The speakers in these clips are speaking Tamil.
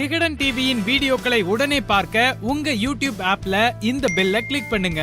விகடன் டிவியின் வீடியோக்களை உடனே பார்க்க உங்க யூடியூப் ஆப்ல இந்த பெல்ல கிளிக் பண்ணுங்க.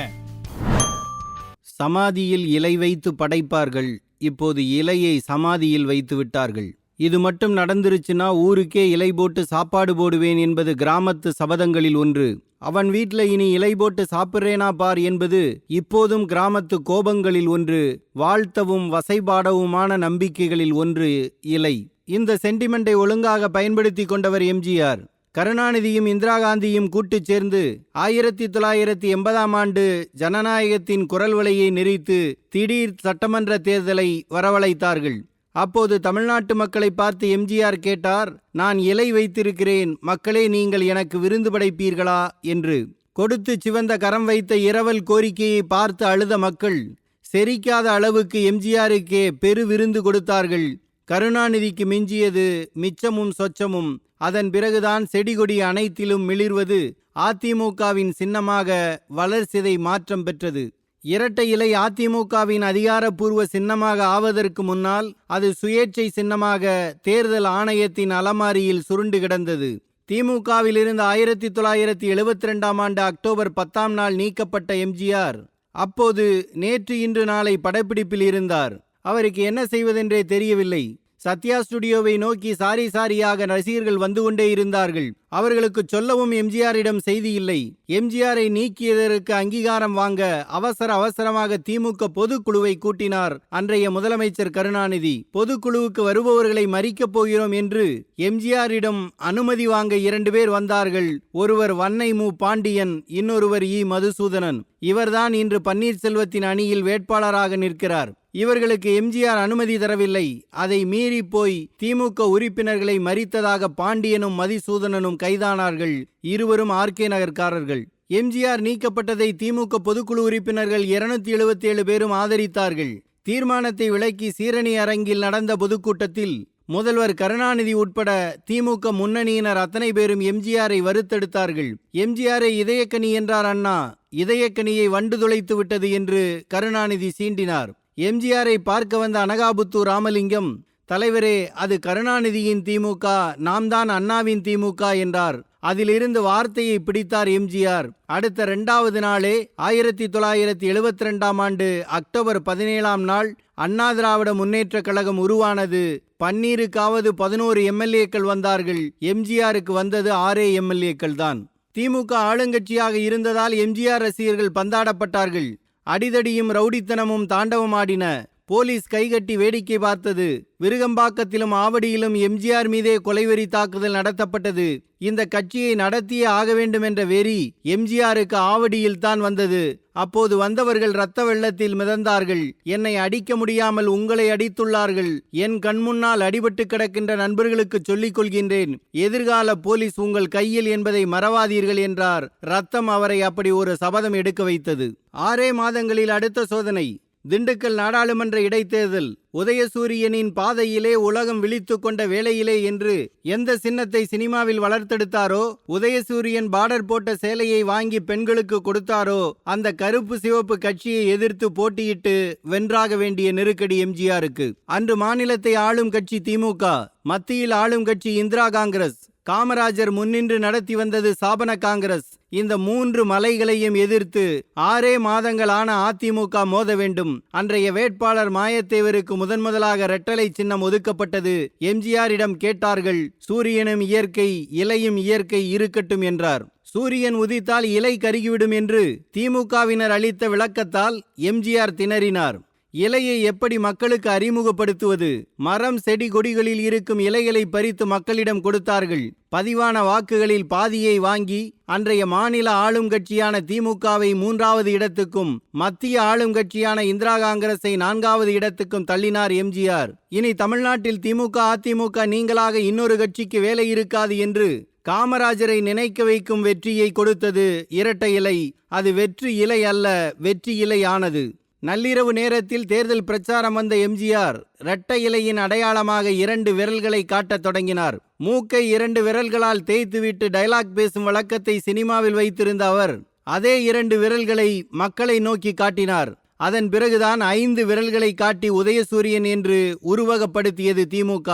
சமாதியில் இலை வைத்து படைப்பார்கள். இப்போது இலையை சமாதியில் வைத்து விட்டார்கள். இது மட்டும் நடந்துருச்சுன்னா ஊருக்கே இலை போட்டு சாப்பாடு போடுவேன் என்பது கிராமத்து சபதங்களில் ஒன்று. அவன் வீட்ல இனி இலை போட்டு சாப்பிட்றேனா பார் என்பது இப்போதும் கிராமத்து கோபங்களில் ஒன்று. வாழ்த்தவும் வசைபாடவுமான நம்பிக்கைகளில் ஒன்று இலை. இந்த சென்டிமெண்டை ஒழுங்காக பயன்படுத்தி கொண்டவர் எம்ஜிஆர். கருணாநிதியும் இந்திரா காந்தியும் கூட்டுச் சேர்ந்து ஆயிரத்தி தொள்ளாயிரத்தி எண்பதாம் ஆண்டு ஜனநாயகத்தின் குரல் வலையை நெறித்து திடீர் சட்டமன்ற தேர்தலை வரவழைத்தார்கள். அப்போது தமிழ்நாட்டு மக்களை பார்த்து எம்ஜிஆர் கேட்டார் நான் இலை வைத்திருக்கிறேன் மக்களே நீங்கள் எனக்கு விருந்து படைப்பீர்களா? என்று. கொடுத்து சிவந்த கரம் வைத்த இரவல் கோரிக்கையை பார்த்து அழுத மக்கள் செரிக்காத அளவுக்கு எம்ஜிஆருக்கே பெரு விருந்து கொடுத்தார்கள். கருணாநிதிக்கு மிஞ்சியது மிச்சமும் சொச்சமும். அதன் பிறகுதான் செடிகொடி அனைத்திலும் மிளிர்வது அதிமுகவின் சின்னமாக வளர்சிதை மாற்றம் பெற்றது. இரட்டை இலை அதிமுகவின் அதிகாரப்பூர்வ சின்னமாக ஆவதற்கு முன்னால் அது சுயேட்சை சின்னமாக தேர்தல் ஆணையத்தின் அலமாரியில் சுருண்டு கிடந்தது. திமுகவிலிருந்து ஆயிரத்தி தொள்ளாயிரத்தி எழுபத்தி ரெண்டாம் ஆண்டு அக்டோபர் பத்தாம் நாள் நீக்கப்பட்ட எம்ஜிஆர் அப்போது நேற்று இன்று நாளை படப்பிடிப்பில் இருந்தார். அவருக்கு என்ன செய்வதென்றே தெரியவில்லை. சத்யா ஸ்டுடியோவை நோக்கி சாரி சாரியாக ரசிகர்கள் வந்து கொண்டே இருந்தார்கள். அவர்களுக்கு சொல்லவும் எம்ஜிஆரிடம் செய்தி இல்லை. எம்ஜிஆரை நீக்கியதற்கு அங்கீகாரம் வாங்க அவசர அவசரமாக திமுக பொதுக்குழுவை கூட்டினார். அன்றைய முதலமைச்சர் கருணாநிதி பொதுக்குழுவுக்கு வருபவர்களை மறிக்கப் போகிறோம் என்று எம்ஜிஆரிடம் அனுமதி வாங்க இரண்டு பேர் வந்தார்கள். ஒருவர் வன்னை மு. பாண்டியன் இன்னொருவர் இ. மதுசூதனன். இவர்தான் இன்று பன்னீர்செல்வத்தின் அணியில் வேட்பாளராக நிற்கிறார். இவர்களுக்கு எம்ஜிஆர் அனுமதி தரவில்லை. அதை மீறி போய் திமுக உறுப்பினர்களை மறித்ததாக பாண்டியனும் மதிசூதனனும் கைதானார்கள் இருவரும் ஆர்கே நகர்காரர்கள். எம்ஜிஆர் நீக்கப்பட்டதை திமுக பொதுக்குழு உறுப்பினர்கள் இருநூத்தி எழுபத்தி ஏழு பேரும் ஆதரித்தார்கள். தீர்மானத்தை விலக்கி சீரணி அரங்கில் நடந்த பொதுக்கூட்டத்தில் முதல்வர் கருணாநிதி உட்பட திமுக முன்னணியினர் அத்தனை பேரும் எம்ஜிஆரை வறுத்தெடுத்தார்கள். எம்ஜிஆரை இதயக்கனி என்றார் அண்ணா. இதயக்கனியை வண்டு துளைத்து விட்டது என்று கருணாநிதி சீண்டினார். எம்ஜிஆரை பார்க்க வந்த அனகாபுத்தூர் ராமலிங்கம் தலைவரே அது கருணாநிதியின் திமுக நாம் தான் அண்ணாவின் திமுக என்றார். அதிலிருந்து வார்த்தையை பிடித்தார் எம்ஜிஆர். அடுத்த இரண்டாவது நாளே ஆயிரத்தி தொள்ளாயிரத்தி எழுபத்தி ரெண்டாம் ஆண்டு அக்டோபர் பதினேழாம் நாள் அண்ணா திராவிட முன்னேற்ற கழகம் உருவானது. பன்னீருக்காவது பதினோரு எம்எல்ஏக்கள் வந்தார்கள். எம்ஜிஆருக்கு வந்தது ஆறே எம்எல்ஏக்கள் தான். திமுக ஆளுங்கட்சியாக இருந்ததால் எம்ஜிஆர் ரசிகர்கள் பந்தாடப்பட்டார்கள். அடிதடியும் ரவுடித்தனமும் தாண்டவமாடின போலீஸ் கைகட்டி வேடிக்கை பார்த்தது. விருகம்பாக்கத்திலும் ஆவடியிலும் எம்ஜிஆர் மீதே கொலைவெறி தாக்குதல் நடத்தப்பட்டது. இந்த கட்சியை நடத்தியே ஆக வேண்டும் என்ற வெறி எம்ஜிஆருக்கு ஆவடியில் தான் வந்தது. அப்போது வந்தவர்கள் இரத்த வெள்ளத்தில் மிதந்தார்கள். என்னை அடிக்க முடியாமல் உங்களை அடித்துள்ளார்கள். என் கண்முன்னால் அடிபட்டு கிடக்கின்ற நண்பர்களுக்கு சொல்லிக் கொள்கின்றேன். எதிர்கால போலீஸ் உங்கள் கையில் என்பதை மறவாதீர்கள் என்றார். ரத்தம் அவரை அப்படி ஒரு சபதம் எடுக்க வைத்தது. ஆறே மாதங்களில் அடுத்த சோதனை. திண்டுக்கல் நாடாளுமன்ற இடைத்தேர்தல். உதயசூரியனின் பாதையிலே உலகம் விழித்து கொண்ட வேளையிலே என்று எந்த சின்னத்தை சினிமாவில் வளர்த்தெடுத்தாரோ உதயசூரியன் பார்டர் போட்ட சேலையை வாங்கி பெண்களுக்கு கொடுத்தாரோ அந்த கருப்பு சிவப்பு கட்சியை எதிர்த்து போட்டியிட்டு வென்றாக வேண்டிய நெருக்கடி எம்ஜிஆருக்கு. அன்று மாநிலத்தை ஆளும் கட்சி திமுக மத்தியில் ஆளும் கட்சி இந்திரா காங்கிரஸ். காமராஜர் முன்னின்று நடத்தி வந்தது சாபன காங்கிரஸ். இந்த மூன்று மலைகளையும் எதிர்த்து ஆறே மாதங்களான அதிமுக மோத வேண்டும். அன்றைய வேட்பாளர் மாயத்தேவருக்கு முதன் முதலாக இரட்டலை சின்னம் ஒதுக்கப்பட்டது. எம்ஜிஆரிடம் கேட்டார்கள் சூரியனும் இயற்கை இலையும் இயற்கை இருக்கட்டும் என்றார். சூரியன் உதித்தால் இலை கருகிவிடும் என்று திமுகவினர் அளித்த விளக்கத்தால் எம்ஜிஆர் திணறினார். இலையை எப்படி மக்களுக்கு அறிமுகப்படுத்துவது? மரம் செடி கொடிகளில் இருக்கும் இலைகளை பறித்து மக்களிடம் கொடுத்தார்கள். பதிவான வாக்குகளில் பாதியை வாங்கி அன்றைய மாநில ஆளும் கட்சியான திமுகவை மூன்றாவது இடத்துக்கும் மத்திய ஆளும் கட்சியான இந்திரா காங்கிரஸை நான்காவது இடத்துக்கும் தள்ளினார் எம்ஜிஆர். இனி தமிழ்நாட்டில் திமுக அதிமுக நீங்களாக இன்னொரு கட்சிக்கு வேலை இருக்காது என்று காமராஜரை நினைக்க வைக்கும் வெற்றியை கொடுத்தது இரட்டை இலை. அது வெற்றி இலை அல்ல வெற்றி இலை ஆனது நள்ளிரவு நேரத்தில் தேர்தல் பிரச்சாரம் வந்த எம்ஜிஆர் இரட்டை இலையின் அடையாளமாக இரண்டு விரல்களை காட்டத் தொடங்கினார். மூக்கை இரண்டு விரல்களால் தேய்த்துவிட்டு டயலாக் பேசும் வழக்கத்தை சினிமாவில் வைத்திருந்த அவர் அதே இரண்டு விரல்களை மக்களை நோக்கி காட்டினார். அதன் பிறகுதான் ஐந்து விரல்களை காட்டி உதயசூரியன் என்று உருவகப்படுத்தியது திமுக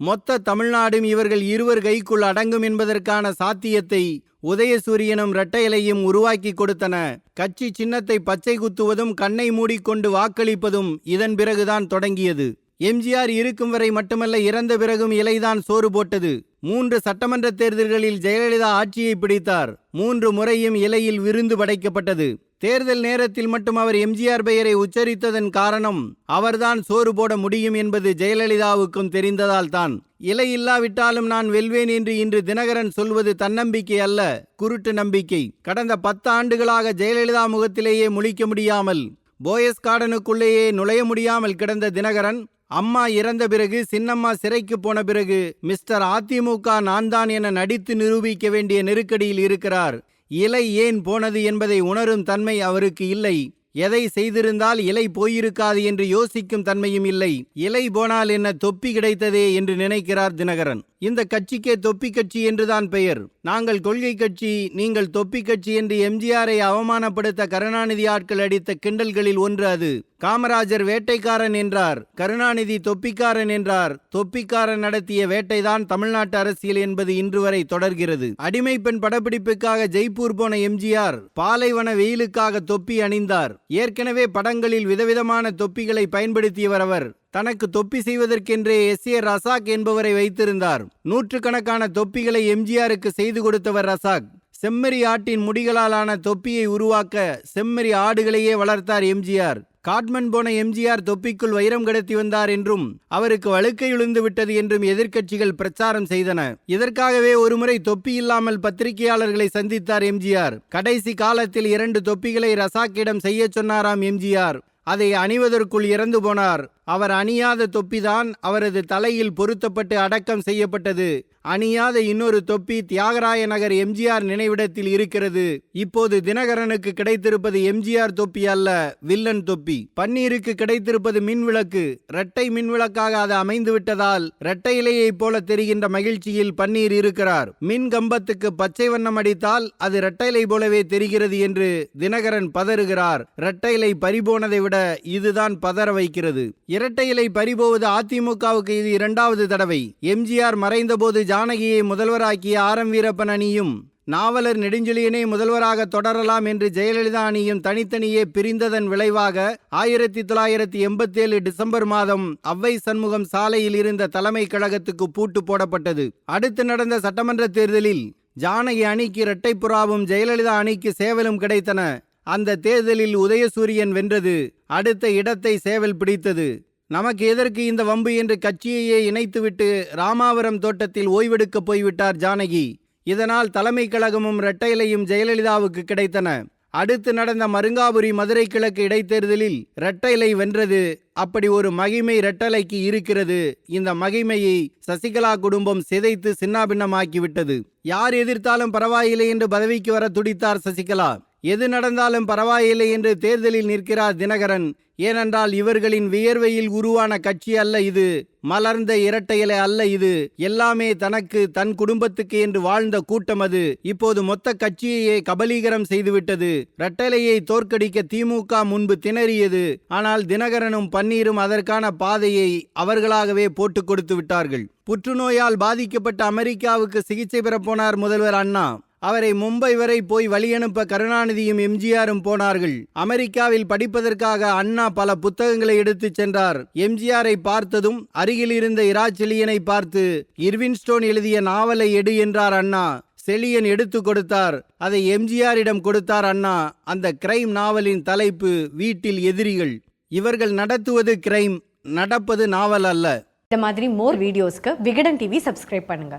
மொத்த தமிழ்நாடும் இவர்கள் இருவர் கைக்குள் அடங்கும் என்பதற்கான சாத்தியத்தை உதயசூரியனும் இரட்டையலையும் உருவாக்கி கொடுத்தன. கட்சி சின்னத்தை பச்சை குத்துவதும் கண்ணை மூடிக்கொண்டு வாக்களிப்பதும் இதன் பிறகுதான் தொடங்கியது. எம்ஜிஆர் இருக்கும் வரை மட்டுமல்ல இறந்த பிறகும் இலைதான் சோறு போட்டது. மூன்று சட்டமன்ற தேர்தல்களில் ஜெயலலிதா ஆட்சியை பிடித்தார். மூன்று முறையும் இலையில் விருந்து படைக்கப்பட்டது. தேர்தல் நேரத்தில் மட்டும் அவர் எம்ஜிஆர் பெயரை உச்சரித்ததன் காரணம் அவர்தான் சோறு போட முடியும் என்பது ஜெயலலிதாவுக்கும் தெரிந்ததால் தான். இலை இல்லாவிட்டாலும் நான் வெல்வேன் என்று இன்று தினகரன் சொல்வது தன்னம்பிக்கை அல்ல குருட்டு நம்பிக்கை. கடந்த பத்து ஆண்டுகளாக ஜெயலலிதா முகத்திலேயே முழிக்க முடியாமல் போயஸ் கார்டனுக்குள்ளேயே நுழைய முடியாமல் கிடந்த தினகரன் அம்மா இறந்த பிறகு சின்னம்மா சிறைக்கு போன பிறகு மிஸ்டர் அதிமுக நான் தான் என நடித்து நிரூபிக்க வேண்டிய நெருக்கடியில் இருக்கிறார். இலை ஏன் போனது என்பதை உணரும் தன்மை அவருக்கு இல்லை. எதை செய்திருந்தால் இலை போயிருக்காது என்று யோசிக்கும் தன்மையும் இல்லை. இலை போனால் என்ன தொப்பி கிடைத்ததே என்று நினைக்கிறார் தினகரன். இந்த கட்சிக்கே தொப்பி கட்சி என்றுதான் பெயர். நாங்கள் கொள்கை கட்சி நீங்கள் தொப்பி கட்சி என்று எம்ஜிஆரை அவமானப்படுத்த கருணாநிதி ஆட்கள் அடித்த கிண்டல்களில் ஒன்று அது. காமராஜர் வேட்டைக்காரன் என்றார் கருணாநிதி தொப்பிக்காரன் என்றார். தொப்பிக்காரன் நடத்திய வேட்டைதான் தமிழ்நாட்டு அரசியல் என்பது இன்று வரை தொடர்கிறது. அடிமை பெண் படப்பிடிப்புக்காக ஜெய்ப்பூர் போன எம்ஜிஆர் பாலைவன வெயிலுக்காக தொப்பி அணிந்தார். ஏற்கனவே படங்களில் விதவிதமான தொப்பிகளை பயன்படுத்தியவர் அவர். தனக்கு தொப்பி செய்வதற்கென்றே எஸ் ஏ ரசாக் என்பவரை வைத்திருந்தார். நூற்றுக்கணக்கான தொப்பிகளை எம்ஜிஆருக்கு செய்து கொடுத்தவர் ரசாக். செம்மறி ஆட்டின் முடிகளாலான தொப்பியை உருவாக்க செம்மறி ஆடுகளையே வளர்த்தார் எம்ஜிஆர். காட்மன் போன எம்ஜிஆர் தொப்பிக்குள் வைரம் கடத்தி வந்தார் என்றும் அவருக்கு வழுக்கை விழுந்து விட்டது என்றும் எதிர்க்கட்சிகள் பிரச்சாரம் செய்தன. இதற்காகவே ஒருமுறை தொப்பி இல்லாமல் பத்திரிகையாளர்களை சந்தித்தார் எம்ஜிஆர். கடைசி காலத்தில் இரண்டு தொப்பிகளை ரசாக்கிடம் செய்ய சொன்னாராம் எம்ஜிஆர். அதை அணிவதற்குள் இறந்து போனார். அவர் அணியாத தொப்பிதான் அவரது தலையில் பொருத்தப்பட்டு அடக்கம் செய்யப்பட்டது. அணியாத இன்னொரு தொப்பி தியாகராய நகர் எம்ஜிஆர் நினைவிடத்தில் இருக்கிறது. இப்போது தினகரனுக்கு கிடைத்திருப்பது எம்ஜிஆர் தொப்பி அல்ல வில்லன் தொப்பி. பன்னீருக்கு கிடைத்திருப்பது மின்விளக்கு. இரட்டை மின்விளக்காக அது அமைந்து விட்டதால் இரட்டை இலையைப் போல தெரிகின்ற மகிழ்ச்சியில் பன்னீர் இருக்கிறார். மின் கம்பத்துக்கு பச்சை வண்ணம் அடித்தால் அது இரட்டைலை போலவே தெரிகிறது என்று தினகரன் பதறுகிறார். இரட்டைலை பறிபோனதை விட இதுதான் பதற வைக்கிறது. இரட்டை இலை பறிபோவது அதிமுகவுக்கு இது இரண்டாவது தடவை. எம்ஜிஆர் மறைந்தபோது ஜானகியை முதல்வராக்கிய ஆர் எம் வீரப்பன் அணியும் நாவலர் நெடுஞ்செழியனை முதல்வராக தொடரலாம் என்று ஜெயலலிதா அணியும் தனித்தனியே பிரிந்ததன் விளைவாக ஆயிரத்தி தொள்ளாயிரத்தி எண்பத்தேழு டிசம்பர் மாதம் அவ்வை சண்முகம் சாலையில் இருந்த தலைமை கழகத்துக்கு பூட்டு போடப்பட்டது. அடுத்து நடந்த சட்டமன்ற தேர்தலில் ஜானகி அணிக்கு இரட்டைப்புறாவும் ஜெயலலிதா அணிக்கு சேவலும் கிடைத்தன. அந்த தேர்தலில் உதயசூரியன் வென்றது. அடுத்த இடத்தை சேவல் பிடித்தது. நமக்கு எதற்கு இந்த வம்பு என்று கட்சியையே இணைத்துவிட்டு ராமாவரம் தோட்டத்தில் ஓய்வெடுக்கப் போய்விட்டார் ஜானகி. இதனால் தலைமை கழகமும் இரட்டையிலையும் ஜெயலலிதாவுக்கு கிடைத்தன. அடுத்து நடந்த மருங்காபுரி மதுரை கிழக்கு இடைத்தேர்தலில் இரட்டைலை வென்றது. அப்படி ஒரு மகிமை இரட்டலைக்கு இருக்கிறது. இந்த மகிமையை சசிகலா குடும்பம் சிதைத்து சின்னாபின்னமாக்கிவிட்டது. யார் எதிர்த்தாலும் பரவாயில்லை என்று பதவிக்கு வர துடித்தார் சசிகலா. எது நடந்தாலும் பரவாயில்லை என்று தேர்தலில் நிற்கிறார் தினகரன். ஏனென்றால் இவர்களின் வியர்வையில் உருவான கட்சி அல்ல இது. மலர்ந்த இரட்டையலை அல்ல இது. எல்லாமே தனக்கு தன் குடும்பத்துக்கு என்று வாழ்ந்த கூட்டம் அது. இப்போது மொத்த கட்சியையே கபலீகரம் செய்துவிட்டது. இரட்டைலையை தோற்கடிக்க திமுக முன்பு திணறியது. ஆனால் தினகரனும் பன்னீரும் அதற்கான பாதையை அவர்களாகவே போட்டு கொடுத்து விட்டார்கள். புற்றுநோயால் பாதிக்கப்பட்ட அமெரிக்காவுக்கு சிகிச்சை பெறப்போனார் முதல்வர் அண்ணா. அவரை மும்பை வரை போய் வழியனுப்ப கருணாநிதியும் எம்ஜிஆரும் போனார்கள். அமெரிக்காவில் படிப்பதற்காக அண்ணா பல புத்தகங்களை எடுத்துச் சென்றார். எம்ஜிஆரை பார்த்ததும் அருகில் இருந்த இராச்செலியனை பார்த்து இர்வின்ஸ்டோன் எழுதிய நாவலை எடு என்றார் அண்ணா. செலியன் எடுத்து கொடுத்தார். அதை எம்ஜிஆரிடம் கொடுத்தார் அண்ணா. அந்த கிரைம் நாவலின் தலைப்பு வீட்டில் எதிரிகள் இவர்கள் நடத்துவது கிரைம் நடப்பது நாவல் அல்ல. இந்த மாதிரி மோர் வீடியோஸ்க்கு விகடன் டிவி சப்ஸ்கிரைப் பண்ணுங்க.